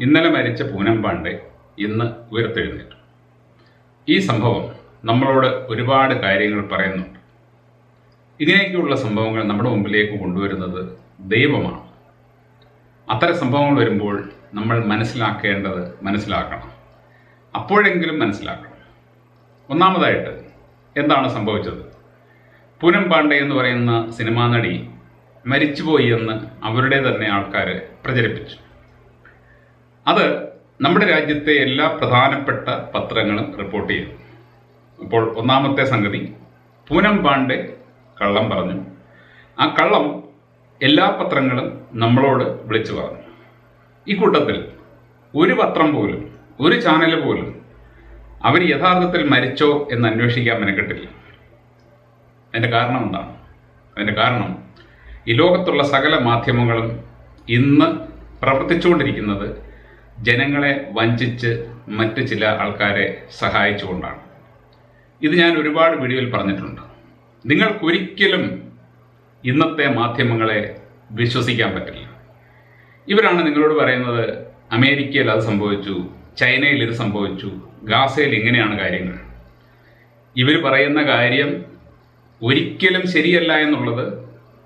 ഇന്നലെ മരിച്ച പൂനം പാണ്ഡെ ഇന്ന് ഉയർത്തെഴുന്നേറ്റു. ഈ സംഭവം നമ്മളോട് ഒരുപാട് കാര്യങ്ങൾ പറയുന്നുണ്ട്. ഇങ്ങനെയൊക്കെയുള്ള സംഭവങ്ങൾ നമ്മുടെ മുമ്പിലേക്ക് കൊണ്ടുവരുന്നത് ദൈവമാണ്. അത്തരം സംഭവങ്ങൾ വരുമ്പോൾ നമ്മൾ മനസ്സിലാക്കേണ്ടത് മനസ്സിലാക്കണം. അപ്പോഴെങ്കിലും മനസ്സിലാക്കണം. ഒന്നാമതായിട്ട് എന്താണ് സംഭവിച്ചത്? പൂനം പാണ്ഡെ എന്ന് പറയുന്ന സിനിമാ നടി മരിച്ചുപോയി എന്ന് അവരുടെ തന്നെ ആൾക്കാർ പ്രചരിപ്പിച്ചു. അത് നമ്മുടെ രാജ്യത്തെ എല്ലാ പ്രധാനപ്പെട്ട പത്രങ്ങളും റിപ്പോർട്ട് ചെയ്തു അപ്പോൾ ഒന്നാമത്തെ സംഗതി പൂനം പാണ്ഡെ കള്ളം പറഞ്ഞു. ആ കള്ളം എല്ലാ പത്രങ്ങളും നമ്മളോട് വിളിച്ചു പറഞ്ഞു. ഈ കൂട്ടത്തിൽ ഒരു പത്രം പോലും ഒരു ചാനൽ പോലും അവർ യഥാർത്ഥത്തിൽ മരിച്ചോ എന്ന് അന്വേഷിക്കാൻ മെനക്കെട്ടില്ല. അതിന്റെ കാരണം എന്താണ്? അതിന്റെ കാരണം ഈ ലോകത്തുള്ള സകല മാധ്യമങ്ങളും ഇന്ന് പ്രവർത്തിച്ചുകൊണ്ടിരിക്കുന്നത് ജനങ്ങളെ വഞ്ചിച്ച് മറ്റ് ചില ആൾക്കാരെ സഹായിച്ചുകൊണ്ടാണ്. ഇത് ഞാൻ ഒരുപാട് വീഡിയോയിൽ പറഞ്ഞിട്ടുണ്ട്. നിങ്ങൾക്കൊരിക്കലും ഇന്നത്തെ മാധ്യമങ്ങളെ വിശ്വസിക്കാൻ പറ്റില്ല. ഇവരാണ് നിങ്ങളോട് പറയുന്നത് അമേരിക്കയിൽ അത് സംഭവിച്ചു ചൈനയിൽ ഇത് സംഭവിച്ചു ഗാസയിൽ ഇങ്ങനെയാണ് കാര്യങ്ങൾ. ഇവർ പറയുന്ന കാര്യം ഒരിക്കലും ശരിയല്ല എന്നുള്ളത്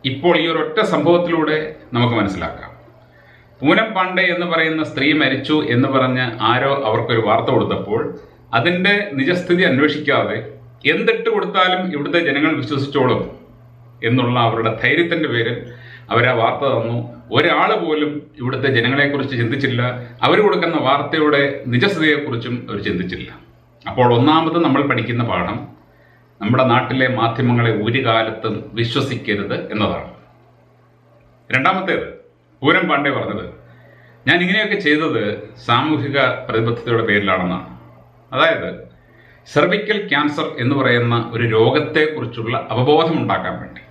ഇപ്പോൾ ഈ ഒരൊറ്റ സംഭവത്തിലൂടെ നമുക്ക് മനസ്സിലാക്കാം. പൂനം പാണ്ഡെ എന്ന് പറയുന്ന സ്ത്രീ മരിച്ചു എന്ന് പറഞ്ഞ് ആരോ അവർക്കൊരു വാർത്ത കൊടുത്തപ്പോൾ അതിന്റെ നിജസ്ഥിതി അന്വേഷിക്കാതെ എന്തിട്ട് കൊടുത്താലും ഇവിടുത്തെ ജനങ്ങൾ വിശ്വസിച്ചോളും എന്നുള്ള അവരുടെ ധൈര്യത്തിന്റെ പേരിൽ അവരാ വാർത്ത തന്നു. ഒരാൾ പോലും ഇവിടുത്തെ ജനങ്ങളെക്കുറിച്ച് ചിന്തിച്ചില്ല. അവർ കൊടുക്കുന്ന വാർത്തയുടെ നിജസ്ഥിതിയെക്കുറിച്ചും അവർ ചിന്തിച്ചില്ല. അപ്പോൾ ഒന്നാമത് നമ്മൾ പഠിക്കുന്ന പാഠം നമ്മുടെ നാട്ടിലെ മാധ്യമങ്ങളെ ഒരു കാലത്തും വിശ്വസിക്കരുത് എന്നതാണ്. രണ്ടാമത്തേത് പൂരം പാണ്ഡെ പറഞ്ഞത്. ഞാൻ ഇങ്ങനെയൊക്കെ ചെയ്തത് സാമൂഹിക പ്രതിബദ്ധതയുടെ പേരിലാണെന്നാണ്. അതായത് സെർവിക്കൽ ക്യാൻസർ എന്ന് പറയുന്ന ഒരു രോഗത്തെക്കുറിച്ചുള്ള അവബോധം ഉണ്ടാക്കാൻ വേണ്ടി.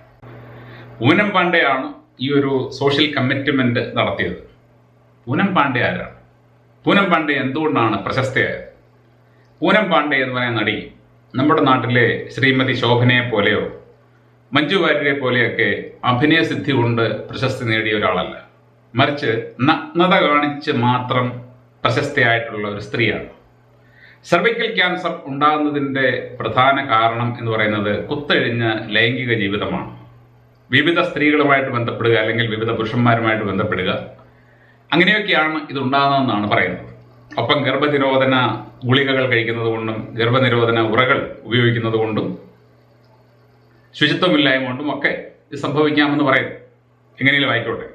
പൂനം പാണ്ഡെയാണ് ഈ ഒരു സോഷ്യൽ കമ്മിറ്റ്മെന്റ് നടത്തിയത്. പൂനം പാണ്ഡെ ആരാണ്? പൂനം പാണ്ഡെ എന്തുകൊണ്ടാണ് പ്രശസ്തയായത്? പൂനം പാണ്ഡെ എന്ന് പറയുന്ന നടി നമ്മുടെ നാട്ടിലെ ശ്രീമതി ശോഭനയെ പോലെയോ മഞ്ജു വാര്യരെ പോലെയൊക്കെ അഭിനയ സിദ്ധി കൊണ്ട് പ്രശസ്തി നേടിയ ഒരാളല്ല. മറിച്ച് നഗ്നത കാണിച്ച് മാത്രം പ്രശസ്തയായിട്ടുള്ള ഒരു സ്ത്രീയാണ്. സെർവിക്കൽ ക്യാൻസർ ഉണ്ടാകുന്നതിന്റെ പ്രധാന കാരണം എന്ന് പറയുന്നത് കുത്തഴിഞ്ഞ ലൈംഗിക ജീവിതമാണ്. വിവിധ സ്ത്രീകളുമായിട്ട് ബന്ധപ്പെടുക അല്ലെങ്കിൽ വിവിധ പുരുഷന്മാരുമായിട്ട് ബന്ധപ്പെടുക അങ്ങനെയൊക്കെയാണ് ഇതുണ്ടാകുന്നതെന്നാണ് പറയുന്നത്. ഒപ്പം ഗർഭനിരോധന ഗുളികകൾ കഴിക്കുന്നത് കൊണ്ടും ഗർഭനിരോധന ഉറകൾ ഉപയോഗിക്കുന്നത് കൊണ്ടും ശുചിത്വമില്ലായ്മ കൊണ്ടും ഒക്കെ ഇത് സംഭവിക്കാമെന്ന് പറയുന്നു. എങ്ങനെയും ആയിക്കോട്ടെ.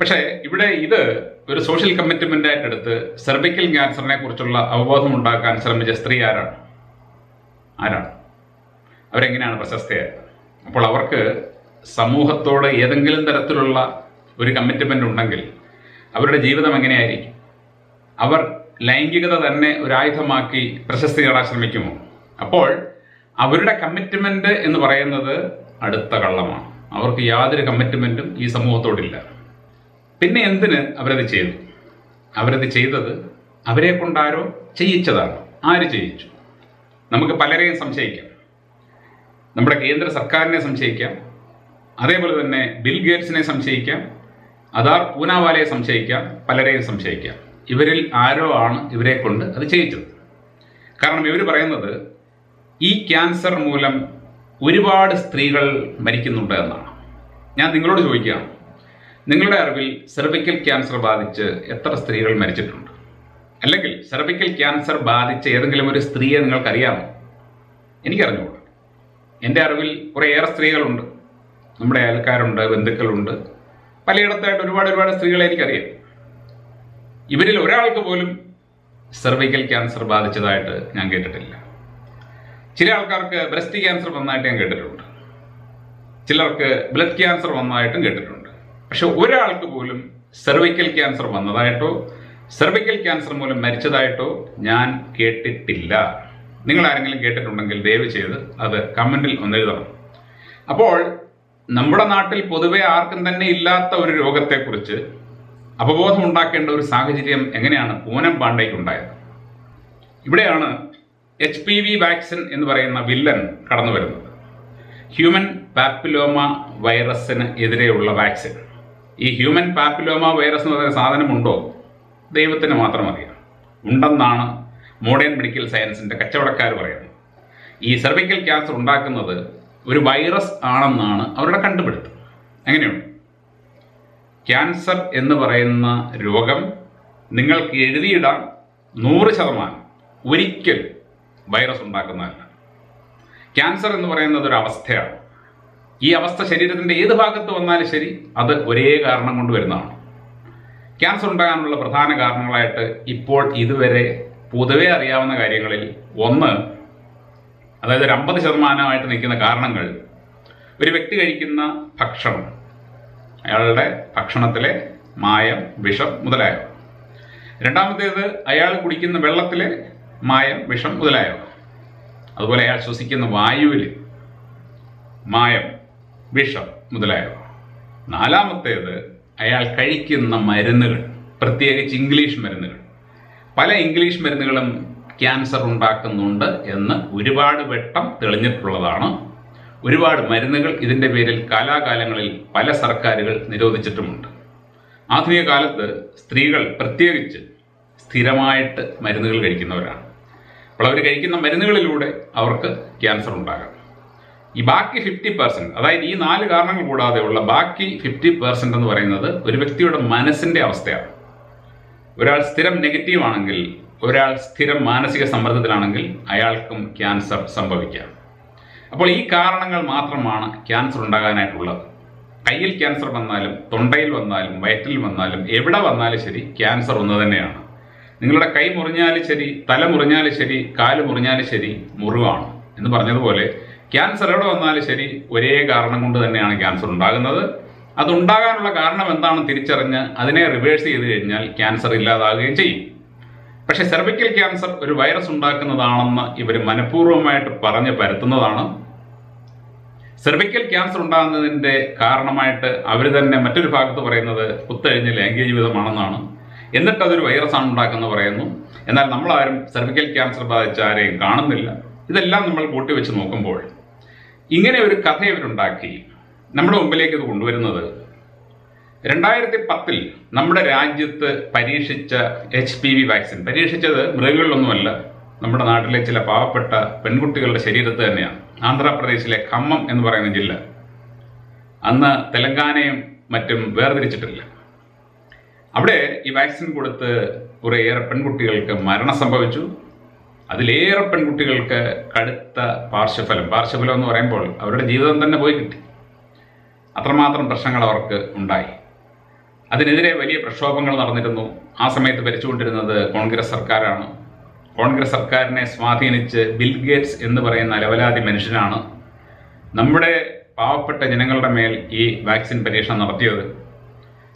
പക്ഷേ ഇവിടെ ഇത് ഒരു സോഷ്യൽ കമ്മിറ്റ്മെന്റ് ആയിട്ട് എടുത്ത് സെർബിക്കൽ ക്യാൻസറിനെ കുറിച്ചുള്ള അവബോധം ഉണ്ടാക്കാൻ ശ്രമിച്ച സ്ത്രീ ആരാണ്? ആരാണ്? അവരെങ്ങനെയാണ് പ്രശസ്തയായത്? അപ്പോൾ അവർക്ക് സമൂഹത്തോട് ഏതെങ്കിലും തരത്തിലുള്ള ഒരു കമ്മിറ്റ്മെന്റ് ഉണ്ടെങ്കിൽ അവരുടെ ജീവിതം എങ്ങനെയായിരിക്കും? അവർ ലൈംഗികത തന്നെ ഒരു ആയുധമാക്കി പ്രശസ്തി നേടാൻ ശ്രമിക്കുമോ? അപ്പോൾ അവരുടെ കമ്മിറ്റ്മെന്റ് എന്ന് പറയുന്നത് അടുത്ത കള്ളമാണ്. അവർക്ക് യാതൊരു കമ്മിറ്റ്മെന്റും ഈ സമൂഹത്തോടില്ല. പിന്നെ എന്തിന് അവരത് ചെയ്തു? അവരത് ചെയ്തത് അവരെ കൊണ്ടാരോ ചെയ്യിച്ചതാണ്. ആര് ചെയ്യിച്ചു? നമുക്ക് പലരെയും സംശയിക്കാം. നമ്മുടെ കേന്ദ്ര സർക്കാരിനെ സംശയിക്കാം. അതേപോലെ തന്നെ ബിൽ ഗേറ്റ്സിനെ സംശയിക്കാം. അതാർ പൂനാവാലയെ സംശയിക്കാം. പലരെയും സംശയിക്കാം. ഇവരിൽ ആരോ ആണ് ഇവരെ കൊണ്ട് അത് ചെയ്യിച്ചത്. കാരണം ഇവർ പറയുന്നത് ഈ ക്യാൻസർ മൂലം ഒരുപാട് സ്ത്രീകൾ മരിക്കുന്നുണ്ട് എന്നാണ്. ഞാൻ നിങ്ങളോട് ചോദിക്കുകയാണ്. നിങ്ങളുടെ അറിവിൽ സെർവിക്കൽ ക്യാൻസർ ബാധിച്ച് എത്ര സ്ത്രീകൾ മരിച്ചിട്ടുണ്ട്? അല്ലെങ്കിൽ സെർവിക്കൽ ക്യാൻസർ ബാധിച്ച ഏതെങ്കിലും ഒരു സ്ത്രീയെ നിങ്ങൾക്കറിയാമോ? എനിക്കറിഞ്ഞുകൂടാ. എന്റെ അറിവിൽ കുറേയേറെ സ്ത്രീകളുണ്ട്. നമ്മുടെ അയൽക്കാരുണ്ട് ബന്ധുക്കളുണ്ട്. പലയിടത്തായിട്ട് ഒരുപാട് ഒരുപാട് സ്ത്രീകളെ എനിക്കറിയാം. ഇവരിൽ ഒരാൾക്ക് പോലും സെർവിക്കൽ ക്യാൻസർ ബാധിച്ചതായിട്ട് ഞാൻ കേട്ടിട്ടില്ല. ചില ആൾക്കാർക്ക് ബ്രസ്റ്റ് ക്യാൻസർ വന്നതായിട്ട് ഞാൻ കേട്ടിട്ടുണ്ട്. ചിലർക്ക് ബ്ലഡ് ക്യാൻസർ വന്നതായിട്ടും കേട്ടിട്ടുണ്ട്. പക്ഷെ ഒരാൾക്ക് പോലും സെർവിക്കൽ ക്യാൻസർ വന്നതായിട്ടോ സെർവിക്കൽ ക്യാൻസർ മൂലം മരിച്ചതായിട്ടോ ഞാൻ കേട്ടിട്ടില്ല. നിങ്ങൾ ആരെങ്കിലും കേട്ടിട്ടുണ്ടെങ്കിൽ ദയവ് ചെയ്ത് അത് കമന്റിൽ ഒന്ന് എഴുതണം. അപ്പോൾ നമ്മുടെ നാട്ടിൽ പൊതുവെ ആർക്കും തന്നെ ഇല്ലാത്ത ഒരു രോഗത്തെക്കുറിച്ച് അവബോധം ഉണ്ടാക്കേണ്ട ഒരു സാഹചര്യം എങ്ങനെയാണ് പൂനം പാണ്ഡയ്ക്ക് ഉണ്ടായത്? ഇവിടെയാണ് എച്ച് പി വി വാക്സിൻ എന്ന് പറയുന്ന വില്ലൻ കടന്നു വരുന്നത് ഹ്യൂമൻ പാപ്പിലോമ വൈറസിന് എതിരെയുള്ള വാക്സിൻ ഈ ഹ്യൂമൻ പാപ്പിലോമ വൈറസ് എന്ന് പറയുന്ന സാധനമുണ്ടോ? ദൈവത്തിന് മാത്രം അറിയാം. ഉണ്ടെന്നാണ് മോഡേൺ മെഡിക്കൽ സയൻസിന്റെ കച്ചവടക്കാർ പറയുന്നത്. ഈ സെർവിക്കൽ ക്യാൻസർ ഉണ്ടാക്കുന്നത് ഒരു വൈറസ് ആണെന്നാണ് അവരുടെ കണ്ടുപിടുത്തം. എങ്ങനെയുണ്ട്? ക്യാൻസർ എന്ന് പറയുന്ന രോഗം നിങ്ങൾക്ക് എഴുതിയിടാൻ നൂറ് ശതമാനം. ഒരിക്കലും വൈറസ് ഉണ്ടാക്കുന്നതല്ല. ക്യാൻസർ എന്ന് പറയുന്നത് ഒരു അവസ്ഥയാണ്. ഈ അവസ്ഥ ശരീരത്തിന്റെ ഏത് ഭാഗത്ത് വന്നാലും ശരി അത് ഒരേ കാരണം കൊണ്ട് വരുന്നതാണ്. ക്യാൻസർ ഉണ്ടാകാനുള്ള പ്രധാന കാരണങ്ങളായിട്ട് ഇപ്പോൾ ഇതുവരെ പൊതുവെ അറിയാവുന്ന കാര്യങ്ങളിൽ ഒന്ന് അതായത് ഒരു അമ്പത് ശതമാനമായിട്ട് നിൽക്കുന്ന കാരണങ്ങൾ ഒരു വ്യക്തി കഴിക്കുന്ന ഭക്ഷണം അയാളുടെ ഭക്ഷണത്തിലെ മായം വിഷം മുതലായവ. രണ്ടാമത്തേത് അയാൾ കുടിക്കുന്ന വെള്ളത്തിലെ മായം വിഷം മുതലായവ. അതുപോലെ അയാൾ ശ്വസിക്കുന്ന വായുവിൽ മായം വിഷം മുതലായവ. നാലാമത്തേത് അയാൾ കഴിക്കുന്ന മരുന്നുകൾ പ്രത്യേകിച്ച് ഇംഗ്ലീഷ് മരുന്നുകൾ. പല ഇംഗ്ലീഷ് മരുന്നുകളും ക്യാൻസർ ഉണ്ടാക്കുന്നുണ്ട് എന്ന് ഒരുപാട് വെട്ടം തെളിഞ്ഞിട്ടുള്ളതാണ്. ഒരുപാട് മരുന്നുകൾ ഇതിന്റെ പേരിൽ കാലാകാലങ്ങളിൽ പല സർക്കാരുകൾ നിരോധിച്ചിട്ടുമുണ്ട്. ആധുനിക കാലത്ത് സ്ത്രീകൾ പ്രത്യേകിച്ച് സ്ഥിരമായിട്ട് മരുന്നുകൾ കഴിക്കുന്നവരാണ്. അപ്പോൾ അവർ കഴിക്കുന്ന മരുന്നുകളിലൂടെ അവർക്ക് ക്യാൻസർ ഉണ്ടാകാം. ഈ ബാക്കി ഫിഫ്റ്റി പെർസെന്റ് അതായത് ഈ നാല് കാരണങ്ങൾ കൂടാതെയുള്ള ബാക്കി ഫിഫ്റ്റി പെർസെന്റ് എന്ന് പറയുന്നത് ഒരു വ്യക്തിയുടെ മനസ്സിന്റെ അവസ്ഥയാണ്. ഒരാൾ സ്ഥിരം നെഗറ്റീവ് ആണെങ്കിൽ ഒരാൾ സ്ഥിരം മാനസിക സമ്മർദ്ദത്തിലാണെങ്കിൽ അയാൾക്കും ക്യാൻസർ സംഭവിക്കാം. അപ്പോൾ ഈ കാരണങ്ങൾ മാത്രമാണ് ക്യാൻസർ ഉണ്ടാകാനായിട്ടുള്ളത്. കയ്യിൽ ക്യാൻസർ വന്നാലും തൊണ്ടയിൽ വന്നാലും വയറ്റിൽ വന്നാലും എവിടെ വന്നാലും ശരി ക്യാൻസർ ഒന്ന് തന്നെയാണ്. നിങ്ങളുടെ കൈ മുറിഞ്ഞാലും ശരി തല മുറിഞ്ഞാലും ശരി കാൽ മുറിഞ്ഞാലും ശരി മുറിവാണ്. എന്ന് പറഞ്ഞതുപോലെ ക്യാൻസർ എവിടെ വന്നാലും ശരി ഒരേ കാരണം കൊണ്ട് തന്നെയാണ് ക്യാൻസർ ഉണ്ടാകുന്നത്. അതുണ്ടാകാനുള്ള കാരണം എന്താണെന്ന് തിരിച്ചറിഞ്ഞ് അതിനെ റിവേഴ്സ് ചെയ്ത് കഴിഞ്ഞാൽ ക്യാൻസർ ഇല്ലാതാകുകയും ചെയ്യും. പക്ഷേ സെർവിക്കൽ ക്യാൻസർ ഒരു വൈറസ് ഉണ്ടാക്കുന്നതാണെന്ന് ഇവർ മനഃപൂർവമായിട്ട് പറഞ്ഞ് പരത്തുന്നതാണ്. സെർവിക്കൽ ക്യാൻസർ ഉണ്ടാകുന്നതിന്റെ കാരണമായിട്ട് അവർ തന്നെ മറ്റൊരു ഭാഗത്ത് പറയുന്നത് കുത്തഴിഞ്ഞ ലൈംഗിക ജീവിതമാണെന്നാണ് എന്നിട്ട് അതൊരു വൈറസാണ് ഉണ്ടാക്കുന്നത് പറയുന്നു. എന്നാൽ നമ്മളാരും സെർവിക്കൽ ക്യാൻസർ ബാധിച്ച ആരെയും കാണുന്നില്ല. ഇതെല്ലാം നമ്മൾ കൂട്ടിവെച്ച് നോക്കുമ്പോൾ ഇങ്ങനെ ഒരു കഥ ഇവരുണ്ടാക്കി. നമ്മുടെ മുമ്പിലേക്ക് ഇത് കൊണ്ടുവരുന്നത്. രണ്ടായിരത്തി പത്തിൽ നമ്മുടെ രാജ്യത്ത് പരീക്ഷിച്ച എച്ച് പി വി വാക്സിൻ പരീക്ഷിച്ചത് മൃഗങ്ങളിലൊന്നുമല്ല. നമ്മുടെ നാട്ടിലെ ചില പാവപ്പെട്ട പെൺകുട്ടികളുടെ ശരീരത്ത് തന്നെയാണ്. ആന്ധ്രാപ്രദേശിലെ ഖമ്മം എന്ന് പറയുന്ന ജില്ല. അന്ന് തെലങ്കാനയും മറ്റും വേർതിരിച്ചിട്ടില്ല. അവിടെ ഈ വാക്സിൻ കൊടുത്ത് കുറേയേറെ പെൺകുട്ടികൾക്ക് മരണം സംഭവിച്ചു. അതിലേറെ പെൺകുട്ടികൾക്ക് കടുത്ത പാർശ്വഫലം. പാർശ്വഫലം എന്ന് പറയുമ്പോൾ അവരുടെ ജീവിതം തന്നെ പോയി കിട്ടി. അത്രമാത്രം പ്രശ്നങ്ങൾ അവർക്ക് ഉണ്ടായി. അതിനെതിരെ വലിയ പ്രക്ഷോഭങ്ങൾ നടന്നിരുന്നു. ആ സമയത്ത് ഭരിച്ചുകൊണ്ടിരുന്നത് കോൺഗ്രസ് സർക്കാരാണ്. കോൺഗ്രസ് സർക്കാരിനെ സ്വാധീനിച്ച് ബിൽ ഗേറ്റ്സ് എന്ന് പറയുന്ന അലവലാതി മനുഷ്യനാണ് നമ്മുടെ പാവപ്പെട്ട ജനങ്ങളുടെ മേൽ ഈ വാക്സിൻ പരീക്ഷണം നടത്തിയത്.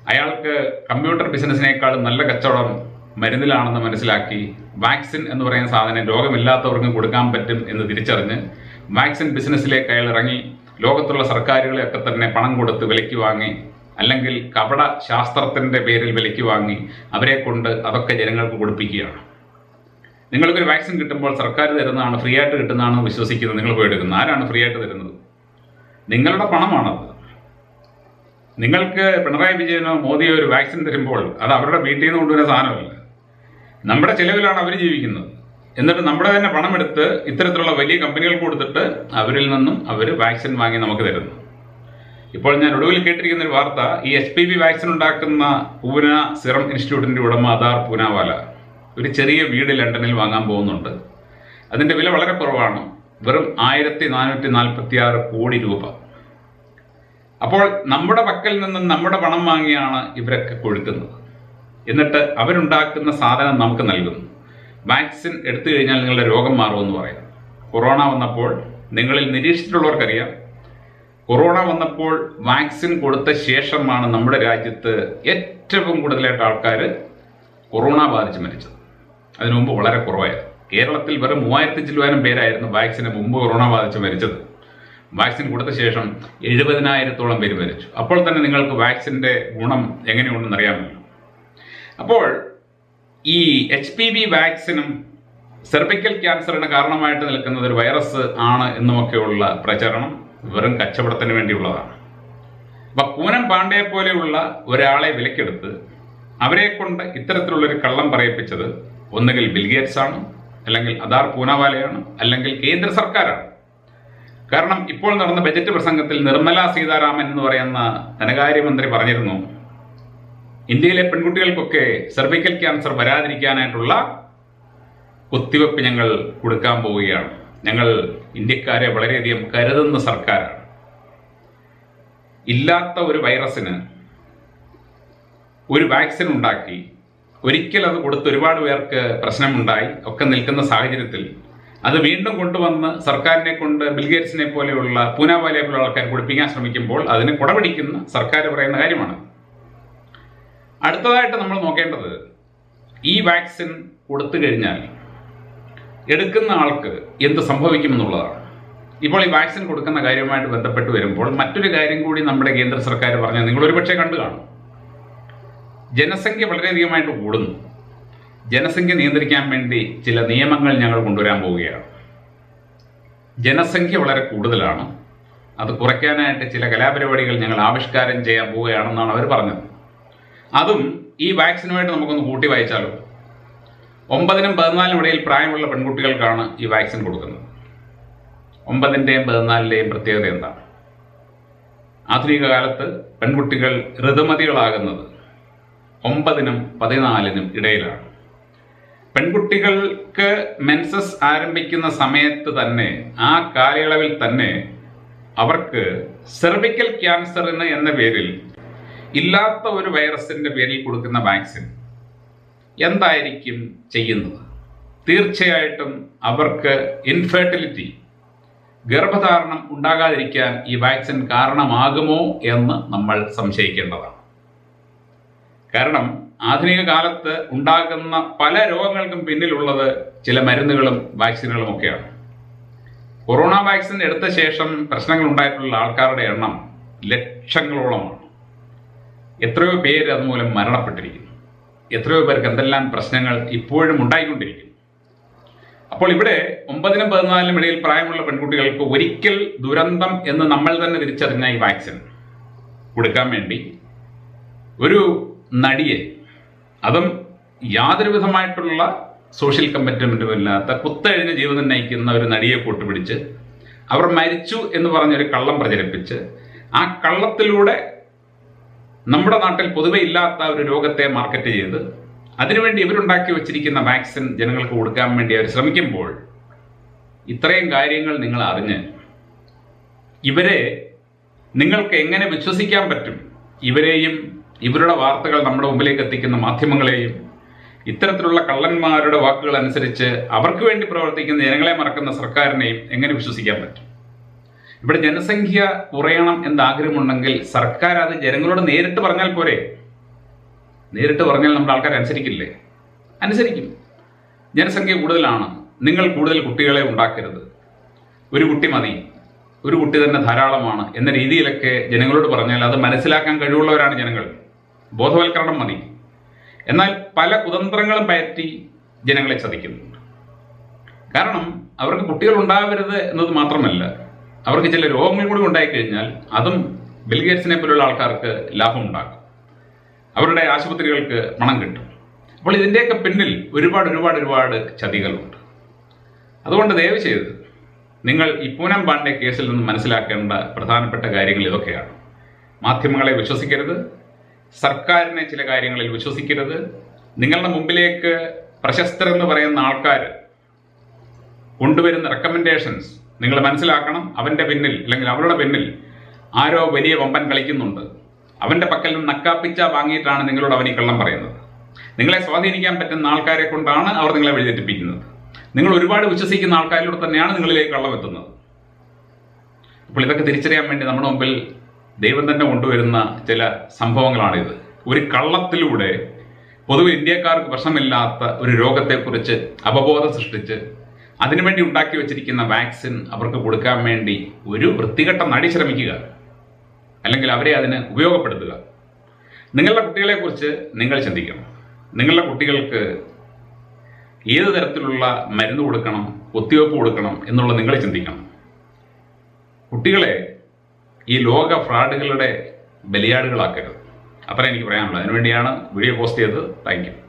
അയാൾക്ക് കമ്പ്യൂട്ടർ ബിസിനസ്സിനേക്കാളും നല്ല കച്ചവടം മരുന്നിലാണെന്ന് മനസ്സിലാക്കി വാക്സിൻ എന്ന് പറയുന്ന സാധനം രോഗമില്ലാത്തവർക്കും കൊടുക്കാൻ പറ്റും എന്ന് തിരിച്ചറിഞ്ഞ് വാക്സിൻ ബിസിനസ്സിലേക്ക് അയാൾ ഇറങ്ങി ലോകത്തുള്ള സർക്കാരുകളെയൊക്കെ തന്നെ പണം കൊടുത്ത് വിലയ്ക്ക് വാങ്ങി. അല്ലെങ്കിൽ കപട ശാസ്ത്രത്തിന്റെ പേരിൽ വിലയ്ക്ക് വാങ്ങി. അവരെ കൊണ്ട് അതൊക്കെ ജനങ്ങൾക്ക് കൊടുപ്പിക്കുകയാണ്. നിങ്ങൾക്കൊരു വാക്സിൻ കിട്ടുമ്പോൾ സർക്കാർ തരുന്നതാണ് ഫ്രീ ആയിട്ട് കിട്ടുന്നതാണെന്ന് വിശ്വസിക്കുന്നത് നിങ്ങൾ പോയി എടുക്കുന്നത്. ആരാണ് ഫ്രീ ആയിട്ട് തരുന്നത്? നിങ്ങളുടെ പണമാണത്. നിങ്ങൾക്ക് പിണറായി വിജയനോ മോദിയോ ഒരു വാക്സിൻ തരുമ്പോൾ അത് അവരുടെ വീട്ടിൽ നിന്ന് കൊണ്ടുവരുന്ന സാധനമല്ല. നമ്മുടെ ചിലവിലാണ് അവർ ജീവിക്കുന്നത്. എന്നിട്ട് നമ്മുടെ തന്നെ പണമെടുത്ത് ഇത്തരത്തിലുള്ള വലിയ കമ്പനികൾ കൊടുത്തിട്ട് അവരിൽ നിന്നും അവർ വാക്സിൻ വാങ്ങി നമുക്ക് തരുന്നു. ഇപ്പോൾ ഞാൻ ഒടുവിൽ കേട്ടിരിക്കുന്ന ഒരു വാർത്ത ഈ എച്ച് പി വി വാക്സിൻ ഉണ്ടാക്കുന്ന പൂന സിറം ഇൻസ്റ്റിറ്റ്യൂട്ടിന്റെ ഉടമ അദാർ പൂനാവാല ഒരു ചെറിയ വീട് ലണ്ടനിൽ വാങ്ങാൻ പോകുന്നുണ്ട്. അതിന്റെ വില വളരെ കുറവാണ്. വെറും ആയിരത്തി നാനൂറ്റി നാൽപ്പത്തി ആറ് കോടി രൂപ. അപ്പോൾ നമ്മുടെ പക്കൽ നിന്നും നമ്മുടെ പണം വാങ്ങിയാണ് ഇവരൊക്കെ കൊഴുക്കുന്നത്. എന്നിട്ട് അവരുണ്ടാക്കുന്ന സാധനം നമുക്ക് നൽകുന്നു. വാക്സിൻ എടുത്തു കഴിഞ്ഞാൽ നിങ്ങളുടെ രോഗം മാറുമെന്ന് പറയാം. കൊറോണ വന്നപ്പോൾ നിങ്ങളിൽ നിരീക്ഷിച്ചിട്ടുള്ളവർക്കറിയാം. കൊറോണ വന്നപ്പോൾ വാക്സിൻ കൊടുത്ത ശേഷമാണ് നമ്മുടെ രാജ്യത്ത് ഏറ്റവും കൂടുതലായിട്ട് ആൾക്കാർ കൊറോണ ബാധിച്ച് മരിച്ചത്. അതിനു മുമ്പ് വളരെ കുറവായിരുന്നു. കേരളത്തിൽ വെറും മൂവായിരത്തി ചില്ലുവാനും പേരായിരുന്നു വാക്സിന് മുമ്പ് കൊറോണ ബാധിച്ച് മരിച്ചത്. വാക്സിൻ കൊടുത്ത ശേഷം എഴുപതിനായിരത്തോളം പേര് മരിച്ചു. അപ്പോൾ തന്നെ നിങ്ങൾക്ക് വാക്സിന്റെ ഗുണം എങ്ങനെയുണ്ടെന്ന് അറിയാമല്ലോ. അപ്പോൾ ഈ എച്ച് പി വി വാക്സിനും സെർവിക്കൽ ക്യാൻസറിന് കാരണമായിട്ട് നിൽക്കുന്നത് ഒരു വൈറസ് ആണ് എന്നുമൊക്കെയുള്ള പ്രചരണം വെറും കച്ചവടത്തിന് വേണ്ടിയുള്ളതാണ്. അപ്പം പൂനം പാണ്ഡയെ പോലെയുള്ള ഒരാളെ വിലക്കെടുത്ത് അവരെ കൊണ്ട് ഇത്തരത്തിലുള്ളൊരു കള്ളം പറയിപ്പിച്ചത് ഒന്നുകിൽ ബിൽഗേറ്റ്സ് ആണ് അല്ലെങ്കിൽ അദാർ പൂനാവാലയാണ് അല്ലെങ്കിൽ കേന്ദ്ര സർക്കാരാണ്. കാരണം ഇപ്പോൾ നടന്ന ബജറ്റ് പ്രസംഗത്തിൽ നിർമ്മല സീതാരാമൻ എന്ന് പറയുന്ന ധനകാര്യമന്ത്രി പറഞ്ഞിരുന്നു ഇന്ത്യയിലെ പെൺകുട്ടികൾക്കൊക്കെ സെർവിക്കൽ ക്യാൻസർ വരാതിരിക്കാനായിട്ടുള്ള കുത്തിവെപ്പ് ഞങ്ങൾ കൊടുക്കാൻ പോവുകയാണ്. ഞങ്ങൾ ഇന്ത്യക്കാരെ വളരെയധികം കരുതുന്ന സർക്കാരാണ്. ഇല്ലാത്ത ഒരു വൈറസിന് ഒരു വാക്സിൻ ഉണ്ടാക്കി ഒരിക്കൽ അത് കൊടുത്ത് ഒരുപാട് പേർക്ക് പ്രശ്നമുണ്ടായി ഒക്കെ നിൽക്കുന്ന സാഹചര്യത്തിൽ അത് വീണ്ടും കൊണ്ടുവന്ന് സർക്കാരിനെ കൊണ്ട് ബിൽഗേറ്റ്സിനെ പോലെയുള്ള പൂനാവാലയെ പോലെയുള്ള ആൾക്കാർ കുടിപ്പിക്കാൻ ശ്രമിക്കുമ്പോൾ അതിന് കുടപിടിക്കുന്ന സർക്കാർ പറയുന്ന കാര്യമാണ്. അടുത്തതായിട്ട് നമ്മൾ നോക്കേണ്ടത് ഈ വാക്സിൻ കൊടുത്തു കഴിഞ്ഞാൽ എടുക്കുന്ന ആൾക്ക് എന്ത് സംഭവിക്കുമെന്നുള്ളതാണ്. ഇപ്പോൾ ഈ വാക്സിൻ കൊടുക്കുന്ന കാര്യവുമായിട്ട് ബന്ധപ്പെട്ട് വരുമ്പോൾ മറ്റൊരു കാര്യം കൂടി നമ്മുടെ കേന്ദ്ര സർക്കാർ പറഞ്ഞാൽ നിങ്ങൾ ഒരുപക്ഷെ കണ്ടു കാണും. ജനസംഖ്യ വളരെയധികമായിട്ട് കൂടുന്നു. ജനസംഖ്യ നിയന്ത്രിക്കാൻ വേണ്ടി ചില നിയമങ്ങൾ ഞങ്ങൾ കൊണ്ടുവരാൻ പോവുകയാണ്. ജനസംഖ്യ വളരെ കൂടുതലാണ്. അത് കുറയ്ക്കാനായിട്ട് ചില കലാപരിപാടികൾ ഞങ്ങൾ ആവിഷ്കാരം ചെയ്യാൻ പോവുകയാണെന്നാണ് അവർ പറഞ്ഞത്. അതും ഈ വാക്സിനുമായിട്ട് നമുക്കൊന്ന് കൂട്ടി വായിച്ചാലോ? ഒമ്പതിനും പതിനാലിനും ഇടയിൽ പ്രായമുള്ള പെൺകുട്ടികൾക്കാണ് ഈ വാക്സിൻ കൊടുക്കുന്നത്. ഒമ്പതിന്റെയും പതിനാലിന്റെയും പ്രത്യേകത എന്താണ്? ആധുനിക കാലത്ത് പെൺകുട്ടികൾ ഋതുമതികളാകുന്നത് ഒമ്പതിനും പതിനാലിനും ഇടയിലാണ്. പെൺകുട്ടികൾക്ക് മെൻസസ് ആരംഭിക്കുന്ന സമയത്ത് തന്നെ ആ കാലയളവിൽ തന്നെ അവർക്ക് സെർവിക്കൽ ക്യാൻസറിന് എന്ന പേരിൽ ഇല്ലാത്ത ഒരു വൈറസിന്റെ പേരിൽ കൊടുക്കുന്ന വാക്സിൻ എന്തായിരിക്കും ചെയ്യുന്നത്? തീർച്ചയായിട്ടും അവർക്ക് ഇൻഫെർട്ടിലിറ്റി ഗർഭധാരണം ഉണ്ടാകാതിരിക്കാൻ ഈ വാക്സിൻ കാരണമാകുമോ എന്ന് നമ്മൾ സംശയിക്കേണ്ടതാണ്. കാരണം ആധുനിക കാലത്ത് ഉണ്ടാകുന്ന പല രോഗങ്ങൾക്കും പിന്നിലുള്ളത് ചില മരുന്നുകളും വാക്സിനുകളും ഒക്കെയാണ്. കൊറോണ വാക്സിൻ എടുത്ത ശേഷം പ്രശ്നങ്ങൾ ഉണ്ടായിട്ടുള്ള ആൾക്കാരുടെ എണ്ണം ലക്ഷങ്ങളോളമാണ്. എത്രയോ പേര് അതുമൂലം മരണപ്പെട്ടിരിക്കുന്നു. എത്രയോ പേർക്ക് എന്തെല്ലാം പ്രശ്നങ്ങൾ ഇപ്പോഴും ഉണ്ടായിക്കൊണ്ടിരിക്കുന്നു. അപ്പോൾ ഇവിടെ ഒമ്പതിനും പതിനാലിനും ഇടയിൽ പ്രായമുള്ള പെൺകുട്ടികൾക്ക് ഒരിക്കൽ ദുരന്തം എന്ന് നമ്മൾ തന്നെ തിരിച്ചറിഞ്ഞ ഈ വാക്സിൻ കൊടുക്കാൻ വേണ്ടി ഒരു നടിയെ അതും യാതൊരു വിധമായിട്ടുള്ള സോഷ്യൽ കമ്മിറ്റ്മെന്റും ഇല്ലാത്ത കുത്തഴിഞ്ഞ ജീവിതം നയിക്കുന്ന ഒരു നടിയെ കൂട്ടുപിടിച്ച് അവർ മരിച്ചു എന്ന് പറഞ്ഞൊരു കള്ളം പ്രചരിപ്പിച്ച് ആ കള്ളത്തിലൂടെ നമ്മുടെ നാട്ടിൽ പൊതുവെ ഇല്ലാത്ത ഒരു രോഗത്തെ മാർക്കറ്റ് ചെയ്ത് അതിനുവേണ്ടി ഇവരുണ്ടാക്കി വെച്ചിരിക്കുന്ന വാക്സിൻ ജനങ്ങൾക്ക് കൊടുക്കാൻ വേണ്ടി അവർ ശ്രമിക്കുമ്പോൾ ഇത്രയും കാര്യങ്ങൾ നിങ്ങൾ അറിഞ്ഞ് ഇവരെ നിങ്ങൾക്ക് എങ്ങനെ വിശ്വസിക്കാൻ പറ്റും? ഇവരെയും ഇവരുടെ വാർത്തകൾ നമ്മുടെ മുമ്പിലേക്ക് എത്തിക്കുന്ന മാധ്യമങ്ങളെയും ഇത്തരത്തിലുള്ള കള്ളന്മാരുടെ വാക്കുകൾ അനുസരിച്ച് അവർക്ക് വേണ്ടി പ്രവർത്തിക്കുന്ന ജനങ്ങളെ മറക്കുന്ന സർക്കാരിനെയും എങ്ങനെ വിശ്വസിക്കാൻ പറ്റും? ഇവിടെ ജനസംഖ്യ കുറയണം എന്ന് ആഗ്രഹമുണ്ടെങ്കിൽ സർക്കാർ അത് ജനങ്ങളോട് നേരിട്ട് പറഞ്ഞാൽ പോരെ. നേരിട്ട് പറഞ്ഞാൽ നമ്മുടെ ആൾക്കാർ അനുസരിക്കില്ലേ? അനുസരിക്കും. ജനസംഖ്യ കൂടുതലാണ്. നിങ്ങൾ കൂടുതൽ കുട്ടികളെ ഉണ്ടാക്കരുത്. ഒരു കുട്ടി മതി. ഒരു കുട്ടി തന്നെ ധാരാളമാണ് എന്ന രീതിയിലൊക്കെ ജനങ്ങളോട് പറഞ്ഞാൽ അത് മനസ്സിലാക്കാൻ കഴിവുള്ളവരാണ് ജനങ്ങൾ. ബോധവൽക്കരണം മതി. എന്നാൽ പല കുതന്ത്രങ്ങളും പയറ്റി ജനങ്ങളെ ചതിക്കുന്നുണ്ട്. കാരണം അവർക്ക് കുട്ടികൾ ഉണ്ടാവരുത് എന്നത് മാത്രമല്ല അവർക്ക് ചില രോഗങ്ങൾ കൂടി ഉണ്ടായി കഴിഞ്ഞാൽ അതും ബിൽഗേറ്റ്സിനെ പോലുള്ള ആൾക്കാർക്ക് ലാഭം ഉണ്ടാക്കും അവരുടെ ആശുപത്രികൾക്ക് പണം കിട്ടും. അപ്പോൾ ഇതിന്റെയൊക്കെ പിന്നിൽ ഒരുപാട് ഒരുപാട് ഒരുപാട് ചതികളുണ്ട്. അതുകൊണ്ട് ദയവ് ചെയ്ത് നിങ്ങൾ ഈ പൂനം പാണ്ഡെ കേസിൽ നിന്ന് മനസ്സിലാക്കേണ്ട പ്രധാനപ്പെട്ട കാര്യങ്ങൾ ഇതൊക്കെയാണ്. മാധ്യമങ്ങളെ വിശ്വസിക്കരുത്. സർക്കാരിനെ ചില കാര്യങ്ങളിൽ വിശ്വസിക്കരുത്. നിങ്ങളുടെ മുമ്പിലേക്ക് പ്രശസ്തരെന്ന് പറയുന്ന ആൾക്കാർ കൊണ്ടുവരുന്ന റെക്കമെൻഡേഷൻസ് നിങ്ങൾ മനസ്സിലാക്കണം അവന്റെ പിന്നിൽ അല്ലെങ്കിൽ അവളുടെ പിന്നിൽ ആരോ വലിയ വമ്പൻ കളിക്കുന്നുണ്ട്. അവന്റെ പക്കൽ നിന്ന് നക്കാപ്പിച്ച വാങ്ങിയിട്ടാണ് നിങ്ങളോട് അവൻ കള്ളം പറയുന്നത്. നിങ്ങളെ സ്വാധീനിക്കാൻ പറ്റുന്ന ആൾക്കാരെ കൊണ്ടാണ് അവർ നിങ്ങളെ വഴിതെറ്റിപ്പിക്കുന്നത്. നിങ്ങൾ ഒരുപാട് വിശ്വസിക്കുന്ന ആൾക്കാരിലൂടെ തന്നെയാണ് നിങ്ങളിലേക്ക് കള്ളം എത്തുന്നത്. അപ്പോൾ ഇതൊക്കെ തിരിച്ചറിയാൻ വേണ്ടി നമ്മുടെ മുമ്പിൽ ദൈവം തന്നെ കൊണ്ടുവരുന്ന ചില സംഭവങ്ങളാണിത്. ഒരു കള്ളത്തിലൂടെ പൊതുവെ ഇന്ത്യക്കാർക്ക് പ്രശ്നമില്ലാത്ത ഒരു രോഗത്തെക്കുറിച്ച് അപബോധം സൃഷ്ടിച്ച് അതിനുവേണ്ടി ഉണ്ടാക്കി വെച്ചിരിക്കുന്ന വാക്സിൻ അവർക്ക് കൊടുക്കാൻ വേണ്ടി ഒരു വൃത്തികെട്ട നടി ശ്രമിക്കുക. അല്ലെങ്കിൽ അവരെ അതിന് ഉപയോഗപ്പെടുത്തുക. നിങ്ങളുടെ കുട്ടികളെക്കുറിച്ച് നിങ്ങൾ ചിന്തിക്കണം. നിങ്ങളുടെ കുട്ടികൾക്ക് ഏത് തരത്തിലുള്ള മരുന്ന് കൊടുക്കണം കുത്തിവെപ്പ് കൊടുക്കണം എന്നുള്ളത് നിങ്ങൾ ചിന്തിക്കണം. കുട്ടികളെ ഈ ലോക ഫ്രാഡുകളുടെ ബലിയാടുകളാക്കരുത്. അത്ര എനിക്ക് പറയാനുള്ളത് അതിനുവേണ്ടിയാണ് വീഡിയോ പോസ്റ്റ് ചെയ്തത്. താങ്ക്